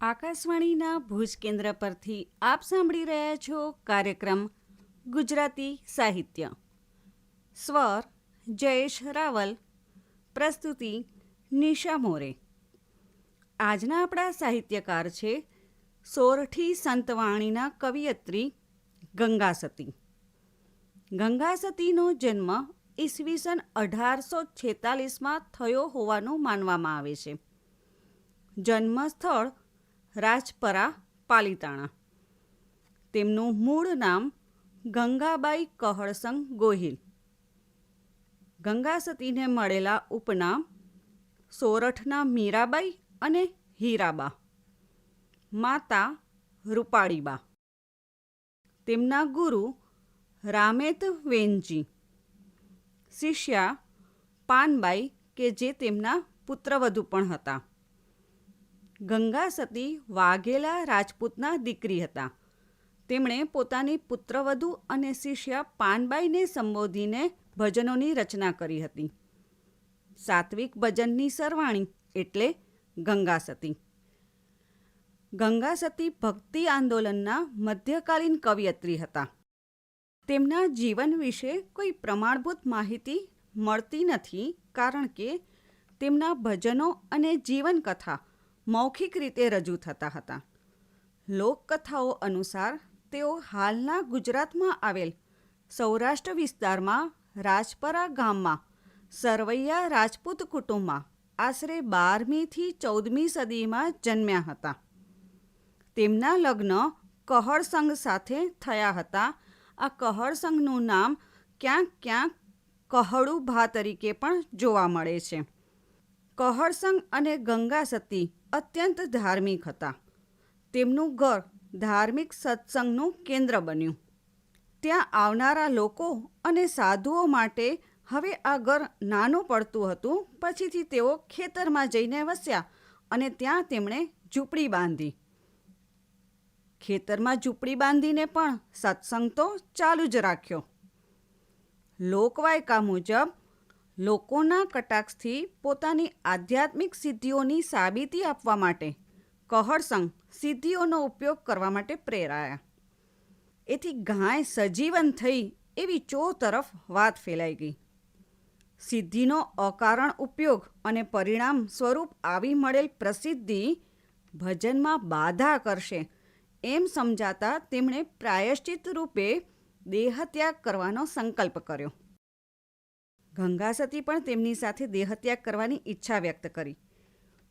આકાશવાણીના ભુજ કેન્દ્ર પરથી આપ સાંભળી રહ્યા છો કાર્યક્રમ ગુજરાતી સાહિત્ય. સ્વર જયેશ રાવલ, પ્રસ્તુતિ નિશા મોરે. આજના આપણા સાહિત્યકાર છે સોરઠી સંતવાણીના કવિયત્રી ગંગાસતી. ગંગાસતીનો જન્મ ઈસવીસન અઢારસો છેતાલીસમાં થયો હોવાનું માનવામાં આવે છે. જન્મસ્થળ રાજપરા, પાલીતાણા. તેમનું મૂળ નામ ગંગાબાઈ કહળસંગ ગોહિલ. ગંગા સતીને મળેલા ઉપનામ સોરઠના મીરાબાઈ અને હીરાબા. માતા રૂપાળીબા. તેમના ગુરુ રામેત વેનજી. શિષ્યા પાનબાઈ કે જે તેમના પુત્રવધુ પણ હતા. ગંગા સતી વાઘેલા રાજપૂતના દીકરી હતા. તેમણે પોતાની પુત્રવધુ અને શિષ્ય પાનબાઈને સંબોધીને ભજનોની રચના કરી હતી. સાત્વિક ભજનની સરવાણી એટલે ગંગા સતી. ગંગા સતી ભક્તિ આંદોલનના મધ્યકાલીન કવિયત્રી હતા. તેમના જીવન વિશે કોઈ પ્રમાણભૂત માહિતી મળતી નથી કારણ કે તેમના ભજનો અને જીવનકથા મૌખિક રીતે રજૂ થતા હતા. લોકકથાઓ અનુસાર તેઓ હાલના ગુજરાતમાં આવેલ સૌરાષ્ટ્ર વિસ્તારમાં રાજપરા ગામમાં, સરવૈયા રાજપૂત કુટુંબમાં આશરે બારમીથી ચૌદમી સદીમાં જન્મ્યા હતા. તેમના લગ્ન કહળ સંઘ સાથે થયા હતા. આ કહળ સંઘનું નામ ક્યાંક ક્યાંક કહળુ ભા તરીકે પણ જોવા મળે છે. કહળ સંઘ અને ગંગા સતી અત્યંત ધાર્મિક હતા. તેમનું ઘર ધાર્મિક સત્સંગનું કેન્દ્ર બન્યું. ત્યાં આવનારા લોકો અને સાધુઓ માટે હવે આ ઘર નાનું પડતું હતું, પછીથી તેઓ ખેતરમાં જઈને વસ્યા અને ત્યાં તેમણે ઝૂંપડી બાંધી. ખેતરમાં ઝૂંપડી બાંધીને પણ સત્સંગ તો ચાલુ જ રાખ્યો. લોકવાયકા મુજબ લોકોના કટાક્ષથી પોતાની આધ્યાત્મિક સિદ્ધિઓની સાબિતી આપવા માટે કહળસંગ સિદ્ધિઓનો ઉપયોગ કરવા માટે પ્રેરાયા. એથી ગાય સજીવન થઈ એવી ચો તરફ વાત ફેલાઈ ગઈ. સિદ્ધિનો અકારણ ઉપયોગ અને પરિણામ સ્વરૂપ આવી મળેલ પ્રસિદ્ધિ ભજનમાં બાધા કરશે એમ સમજાતા તેમણે પ્રાયશ્ચિત રૂપે દેહત્યાગ કરવાનો સંકલ્પ કર્યો. ગંગાસતી પણ તેમની સાથે દેહત્યાગ કરવાની ઈચ્છા વ્યક્ત કરી.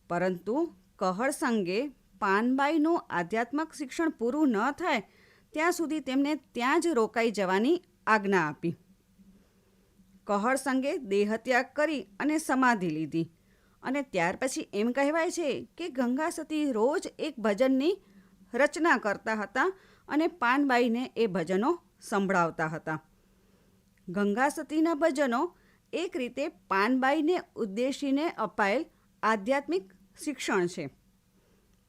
પરંતુ કહળ સંગે પાનબાઈનું આધ્યાત્મક શિક્ષણ પૂરું ન થાય, ત્યાં સુધી તેમને ત્યાં જ રોકાઈ જવાની આજ્ઞા આપી. કહળ સંગે દેહત્યાગ કરી અને સમાધિ લીધી. અને ત્યાર પછી એમ કહેવાય છે કે ગંગાસતી રોજ એક ભજનની રચના કરતા હતા અને પાનબાઈને એ ભજનો સંભળાવતા હતા. ગંગાસતીના ભજનો એક રીતે પાનબાઈને ઉદ્દેશીને અપાયેલ આધ્યાત્મિક શિક્ષણ છે.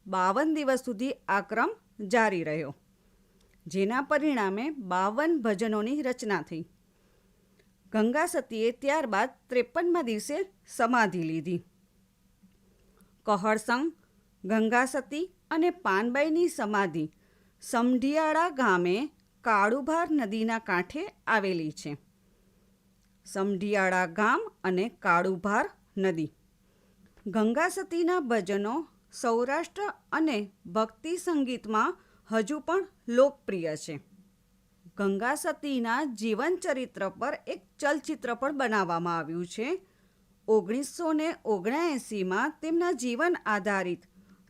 બાવન દિવસ સુધી આ ક્રમ જારી રહ્યો, જેના પરિણામે બાવન ભજનોની રચના થઈ. ગંગા સતીએ ત્યારબાદ ત્રેપનમાં દિવસે સમાધિ લીધી. કહળસંગ, ગંગા સતી અને પાનબાઈની સમાધિ સમઢિયાળા ગામે કાળુભાર નદીના કાંઠે આવેલી છે. સમઢિયાળા ગામ અને કાળુભાર નદી. ગંગા સતીના ભજનો સૌરાષ્ટ્ર અને ભક્તિ સંગીતમાં હજુ પણ લોકપ્રિય છે. ગંગા સતીના જીવન ચરિત્ર પર એક ચલચિત્ર પણ બનાવવામાં આવ્યું છે. ઓગણીસો ને ઓગણએંસીમાં તેમના જીવન આધારિત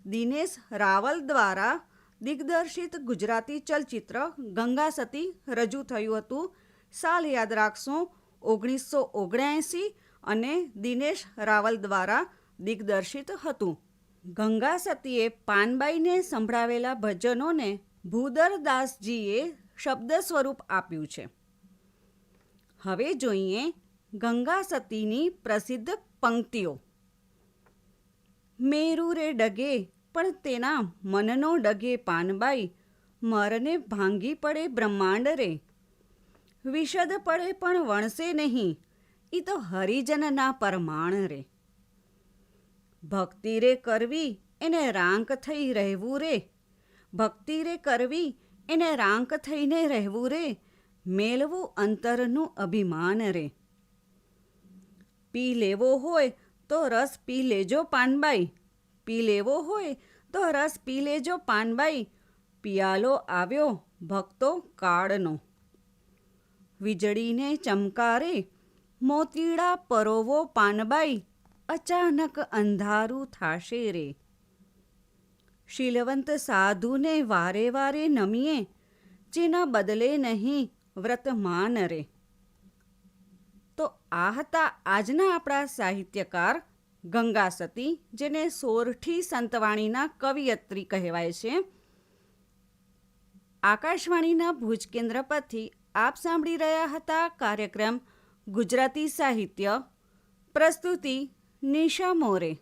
દિનેશ રાવલ દ્વારા દિગ્દર્શિત ગુજરાતી ચલચિત્ર ગંગા સતી રજૂ થયું હતું. સાલ યાદ રાખશો ઓગણીસો ઓગણએંસી અને દિનેશ રાવલ દ્વારા દિગ્દર્શિત હતું. ગંગા સતીએ પાનબાઈને સંભળાવેલા ભજનોને ભૂદરદાસજીએ શબ્દ સ્વરૂપ આપ્યું છે. હવે જોઈએ ગંગા સતીની પ્રસિદ્ધ પંક્તિઓ. મેરુ રે ડગે, પણ તેના મનનો ડગે પાનબાઈ, મરને ભાંગી પડે બ્રહ્માંડ રે વિશદ પડે પણ વણશે નહીં. એ તો હરિજનના પરમાણ રે. ભક્તિ રે કરવી એને રાંક થઈ રહેવું રે. ભક્તિ રે કરવી એને રાંક થઈને રહેવું રે. મેળવું અંતરનું અભિમાન રે. પી લેવો હોય તો રસ પી લેજો પાનબાઈ. પી લેવો હોય તો રસ પી લેજો પાનબાઈ. પિયાલો આવ્યો ભક્તો કાળનો. વીજળીને ચમકારે, મોતીડા પરોવો પાનબાઈ, અચાનક અંધારું થાશે રે. શીલવંત સાધુને વારે વારે નમીએ, જેના બદલે નહીં વ્રતમાન રે. તો આ હતા આજના આપણા સાહિત્યકાર ગંગા સતી, જેને સોરઠી સંતવાણીના કવિયત્રી કહેવાય છે. આકાશવાણીના ભુજ કેન્દ્ર પરથી આપ સાંભળી રહ્યા હતા કાર્યક્રમ ગુજરાતી સાહિત્ય. પ્રસ્તુતિ નિશા મોરે.